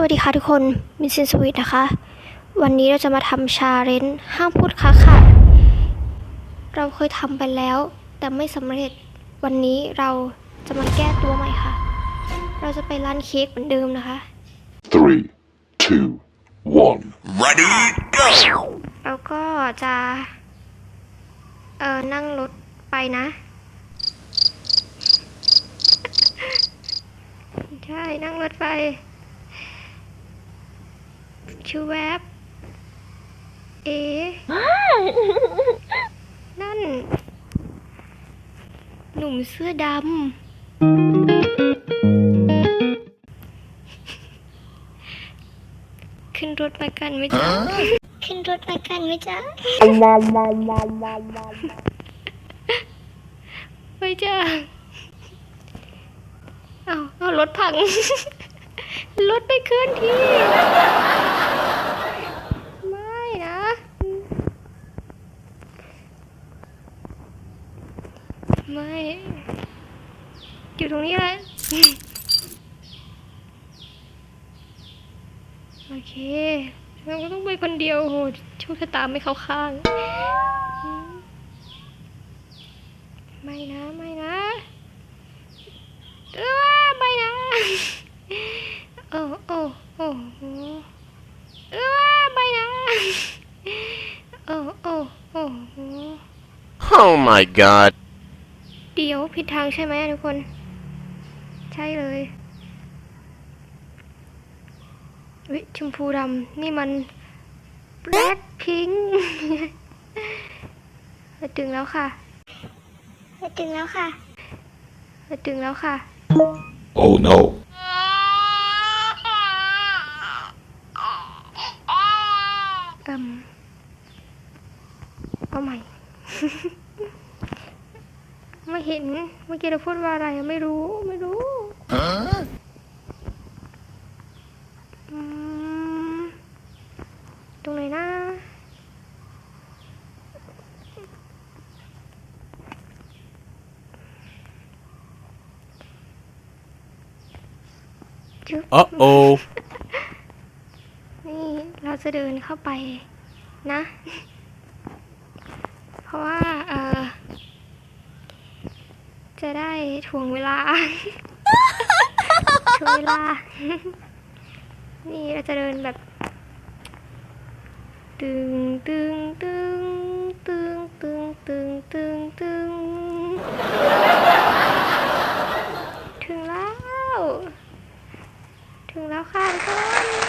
วัสดีค่ะทุกคน มินซินสวีทนะคะ วันนี้เราจะมาทำชาเลนจ์ห้ามพูดค้าขาดเราเคยทำไปแล้ว แต่ไม่สำเร็จ วันนี้เราจะมาแก้ตัวใหม่ค่ะ เราจะไปร้านเค้กเหมือนเดิมนะคะ Three, two, one. Ready, go! เราก็จะ เออนั่งรถไปนะ ใช่ นั่งรถไฟ ชูแวบเอ๋นั่น หนุ่มเสื้อดำ ขึ้นรถมากันไหมจ๊ะ ขึ้นรถมากันไหมจ๊ะ ไปจ้าเอาเอารถพัง รถไปเคลื่อนที่ ไม่นะ ไม่อยู่ตรงนี้แหละโอเคเราก็ต้องไปคนเดียวโหโชคชะตาไม่เข้าข้าง ไม่นะไม่นะเออไม่นะโอ้โอ้โอ้โหเออไม่นะโอ้โอ้โอ้โห Oh my god. เดี๋ยวผิดทางใช่ไหมทุกคน ใช่เลยวิชมพูดำนี่มันแบล็คพิงถึงแล้วค่ะถึงแล้วค่ะถึงแล้วค่ะ Oh no. เอิ่มเอาใหม่ ไม่เห็น เมื่อกี้เราพูดว่าอะไรอะไม่รู้ไม่รู้ Huh? อืมตรงไหนนะจุ๊บ Uh oh. นี่เราจะเดินเข้าไปนะ เพราะว่า เออ จะได้ถ่วงเวลาถ่วงเวลา นี่เราจะเดินแบบ ตึงตึงตึงตึงตึงตึงตึงตึงถึงแล้ว ถึงแล้วค่ะทุกคน